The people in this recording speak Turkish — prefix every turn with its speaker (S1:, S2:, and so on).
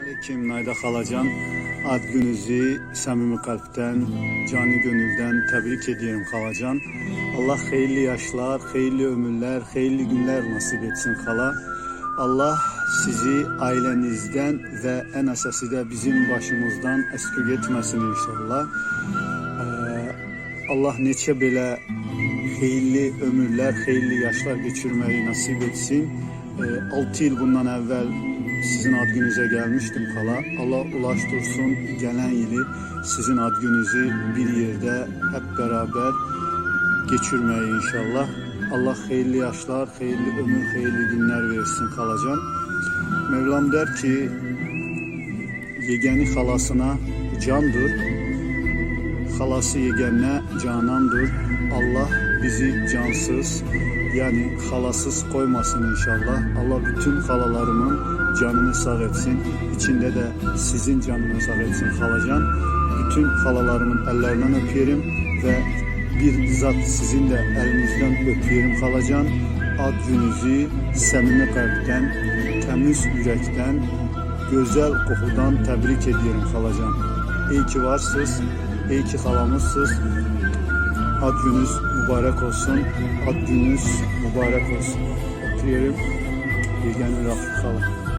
S1: Aleyküm Nayda Xalacan. Ad gününüzü səmimi qəlbdən, cani gönüldən təbrik edirəm Xalacan. Allah xeyirli yaşlar, xeyirli ömürlər, xeyirli günlər nasib etsin xala. Allah sizi ailənizdən və ən əsası da bizim başımızdan əskik etməsin inşallah. Ee, Allah neçə belə xeyirli ömürlər, xeyirli yaşlar geçirmeyi nasip etsin. 6 yıl bundan evvel sizin ad gününüze gelmiştim kala. Allah ulaştırsın gelen yılı sizin ad gününüzü bir yerde hep beraber geçirmeyi inşallah. Allah hayırlı yaşlar, hayırlı ömür, hayırlı günler versin kalacan. Mevlam der ki yegeni halasına candır. Halası yegenine canandır. Allah bizi cansız yani halasız koymasın inşallah. Allah bütün halalarımın canını sağ etsin. İçinde de sizin canını sağ etsin halacan. Bütün halalarımın ellerinden öpüyorum ve bir zat sizin de elinizden öpüyorum halacan. Ad gününüzü səmimi kalpten, temiz yürekten, güzel kokudan tebrik ediyorum halacan. İyi ki varsınız, iyi ki halamızsınız. Ad gününüz mübarek olsun. Ad gününüz mübarek olsun. Öpüyorum. Bilgen Rafik Hala.